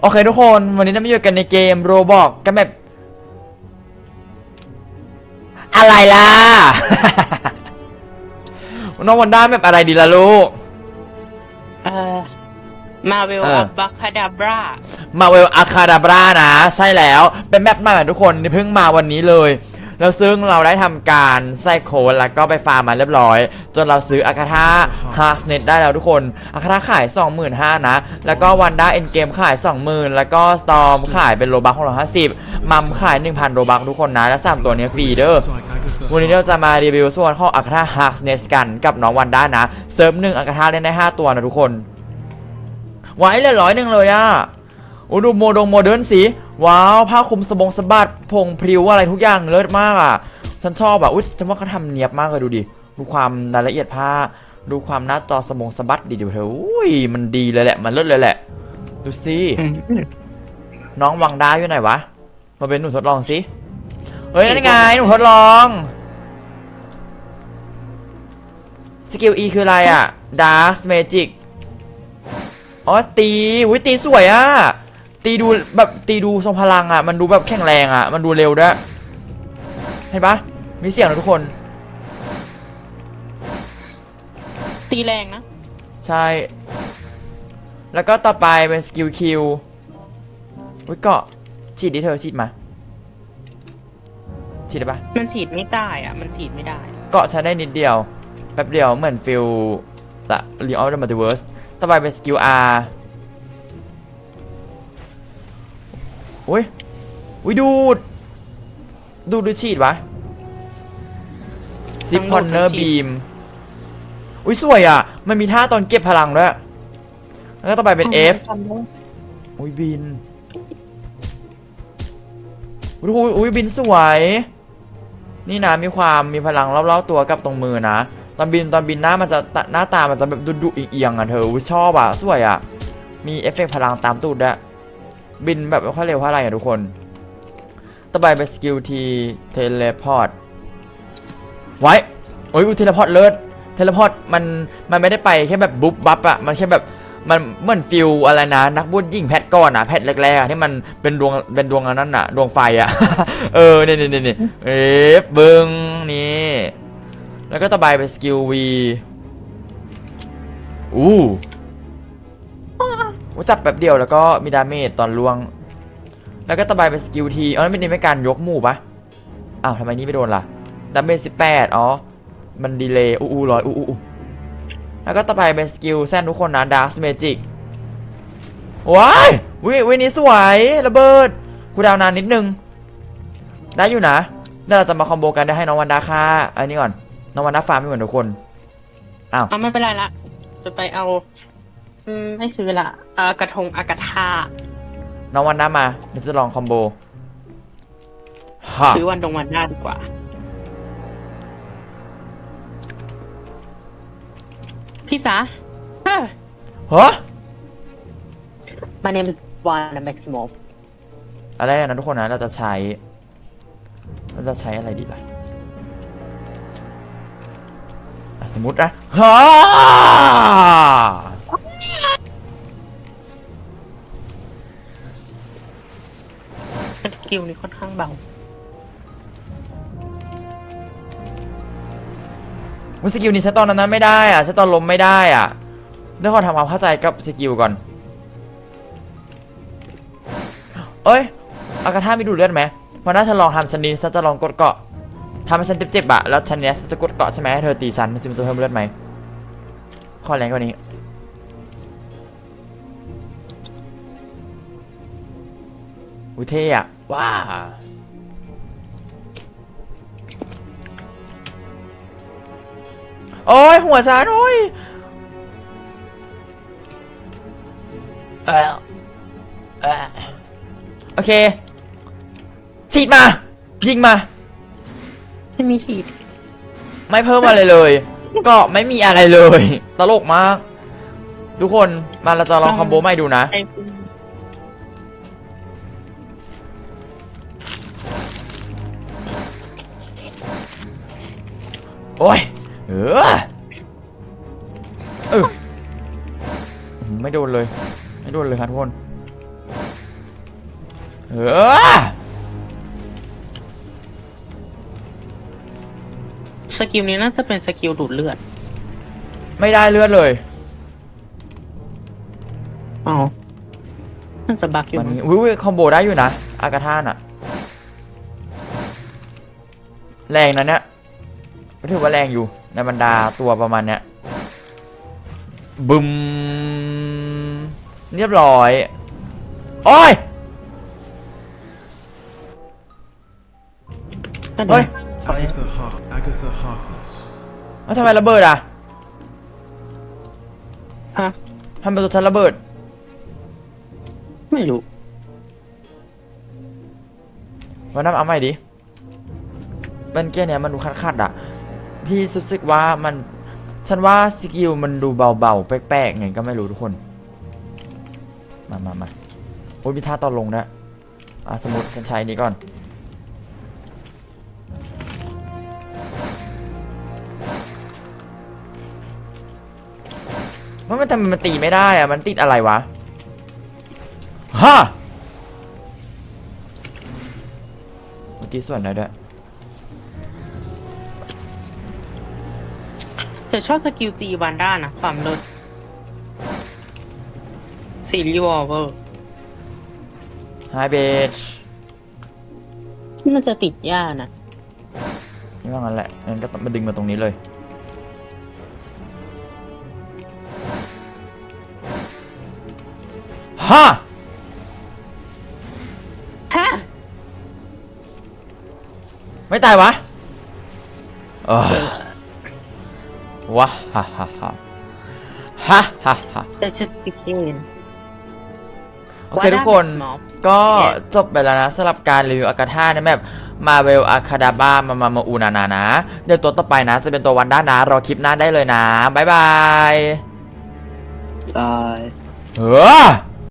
โอเคทุกคนวันนี้เรามาอยู่กันในเกมโรบอกกันแบบ อะไรล่ะ น้องวันด้าแบบอะไรดีล่ะลูก เออมาเวลเออออฟบัคคาดาบรามาเวลอาคาดาบรานะ ใช่แล้ว เป็นแมปใหม่ทุกคนที่เพิ่งมาวันนี้เลย แล้วซึ่งเราได้ทำการใส่โค้ดแล้วก็ไปฟาร์มมาเรียบร้อย จนเราซื้ออาคาธาฮาร์สเน็ตได้แล้วทุกคนอาคาธาขาย 25,000นะ แล้วก็วันด้าเอ็นเกมขาย 20,000 แล้วก็สตอมขายเป็นโลบัคของเรา50 มัมขาย 1,000 โลบัคทุกคนนะ และ3ตัวนี้ฟรีเด้อวันนี้เราจะมารีวิวส่วนของอาคาธาฮาร์สเนสกันกับน้องวันด้านะ เซิร์ฟหนึ่งอาคาธาเล่นได้ 5 ตัวนะทุกคน ไว้เลยร้อยหนึ่งเลยอะ โอ้ดูโมดงโมเดิร์นสีว้าวผ้าคลุมสบงสะบัดพงพริ้วอะไรทุกอย่างเลิศมากอะฉันชอบอะอุ้ยฉันว่าเขาทำเนียบมากเลยดูดิดูความรายละเอียดผ้า ดูความหน้าจอสบงสะบัดดิดูเธออุ้ยมันดีเลยแหละ มันเลิศเลยแหละ ดูสิน้องวังด้าอยู่ไหนวะมาเป็นหนูทดลองสิเฮ้ยนั่นไงหนูทดลองสกิล E คืออะไรอะ Dark Magic อ๋อตีอุ้ยตีสวยอะ ตีดูแบบตีดูทรงพลังอะ มันดูแบบแข็งแรงอะ มันดูเร็วด้วย เห็นปะมีเสียงนะทุกคน ตีแรงนะ ใช่ แล้วก็ต่อไปเป็นสกิลคิวอุ้ยเกาะฉีดดิเธอฉีดมา ฉีดได้ปะมันฉีดไม่ได้อะ มันฉีดไม่ได้ เกาะใช้ได้นิดเดียว แป๊บเดียวเหมือนฟิลละรีออฟเดอะมัลติเวิร์สต่อไปเป็นสกิล R อุ้ยอุ้ยดูด ดูดหรือฉีดวะซิปทั้งคดูอดนเนอทั้ร์งฉีบีดมอุ้ยสวยอะ มันมีท่าตอนเก็บพลังด้วย แล้วก็ต่อไปเป็น F อุ้ยบินอุ้ยอุ้ยอุ้ยบินสวย นี่นะมีความมีพลังรอบๆตัวกับตรงมือนะ ตอนบินตอนบินหน้ามันจะตะหน้าตามันจะแบบดุดุๆเอียงๆอะเธออุ๊ยชอบอะ สวยอะ มีเอฟเฟกต์พลังตามตูดด้วย บินแบบไม่ค่อยเร็วเท่าไหร่อะทุกคน ต่อไปเป็นสกิลทีเทเลพอร์ต ไว้โอ้ยเทเลพอร์ตเลิศเทเลพอร์ตมันมันไม่ได้ไปแค่แบบบุ๊บบับอะมันแค่แบบมันเหมือนฟิลอะไรนะ นักบุญยิ่งแพทก่อนอะแพทแรกๆที่มันเป็นดวงเป็นดวงอันนั้นอะดวงไฟอะเออนี่นี่นี่นี่เอฟเบิงนี่แล้วก็ต่อไปเป็นสกิลวีอู้ อู้จับแบบเดียวแล้วก็มีดาเมจตอนล่วง แล้วก็ต่อไปเป็นสกิลทีอ๋อนั่นเป็นเป็นการยกหมู่ปะอ้าวทำไมนี่ไม่โดนล่ะดาเมจสิบแปดอ๋อ มันดีเลย์อู้อู้ร้อยอู้อู้แล้วก็ต่อไปเป็นสกิลแซนทุกคนนะดาร์ m เมจิกว้ายวิวินี้สวยระเบิดคูลดาวนานนิดนึง ได้อยู่นะแล้วเราจะมาคอมโบกันได้ให้น้องวันดาค่าอันนี้ก่อน น้องวันดาฟาร์มไม่เหมือนทุกคน อ้าว เอาไม่เป็นไรละ จะไปเอา อืมไม่ซื้อละเออกระทงอากาธาน้องวันดามาเดี๋ยวจะลองคอมโบฮะซื้อวันดงวันหน้าดีกว่า พี่จ๋าเฮ้ยฮะ My name is Vana Maximov อะไรนะทุกคนนะเราจะใช้ เราจะใช้อะไรดีล่ะอะสมมตินะฮะ กิลนี้ค่อนข้างเบามุสกิลนี้ใช้ตอนนั้นไม่ได้อะใช้ตอนลมไม่ได้อะเดี๋ยขอทำความเข้าใจกับสกิลก่อน เอ้ย อากาธามีดูเลือดไหมวันนั้นเธอลองทำชันนี้ฉันจะลองกดเกาะทำให้ฉันเจ็บๆอะแล้วชันเนี้ยฉันจะกดเกาะใช่ไหมให้เธอตีฉันมันจะเพิ่มเลือดไหมข้อแรงกว่านี้อุยเท่อะ ว้าโอ้ยหัวฉันโอ้ยเออเออโอเคฉีดมา ยิงมา ไม่มีฉีด ไม่เพิ่มอะไรเลย ก็ไม่มีอะไรเลย ตลกมาก ทุกคนมาเราจะลองคอมโบใหม่ดูนะ โอ้ยเออเออไม่โดนเลย ไม่โดนเลยครับทุกคนเออสกิลนี้น่าจะเป็นสกิลดูดเลือด ไม่ได้เลือดเลยอ๋อน่าจะบักอยู่วันมั้งนี้อุ้ยคอมโบได้อยู่นะ อากาธาน่ะแรงนะเนี่ย ก็ถือว่าแรงอยู่ในบรรดาตัวประมาณเนี้ยบึมเรียบร้อย โอ้ยก็เฮ้ดีย Agatha Har Agatha Harkness. แล้วทำไมระเบิดอะฮะทำไมตัวฉันระเบิด ไม่รู้วันนั้นเอาใหม่ดิมันแค่เนี้ยมันดูคัดๆอะ พี่รู้สึกว่ามัน ฉันว่าสกิลมันดูเบาๆ แปลกๆไงก็ไม่รู้ทุกคน มามามาโอ้ยมีท่าตอนลงนะอะสมมติฉันใช้นี้ก่อนว่ามันทำไมมันตีไม่ได้อะมันติดอะไรวะฮะเมื่อกี้ส่วนไหนด้วย แต่ชอบสกิลจีวันด้านะความเลิศซีรีส์วอลเวอร์ Hi bitch น่าจะติดหญ้านะนี่ว่างั้นแหละงั้นก็ต้องมาดึงมาตรงนี้เลย ฮะฮะไม่ตายวะเออ วะฮ่าฮ่าฮ่าฮ่าฮ่าฮ่าแต่จะติดเกนโอเคทุกคนว่าได้แบบก็จบไปแล้วนะสำหรับการรีวิวอากาธาในแบบมาเวลอาคาดาบ้ามามามาอูนานานะ เดี๋ยวตัวต่อไปนะ จะเป็นตัววันด้านะ รอคลิปหน้าได้เลยนะ บ๊ายบายบาย เออ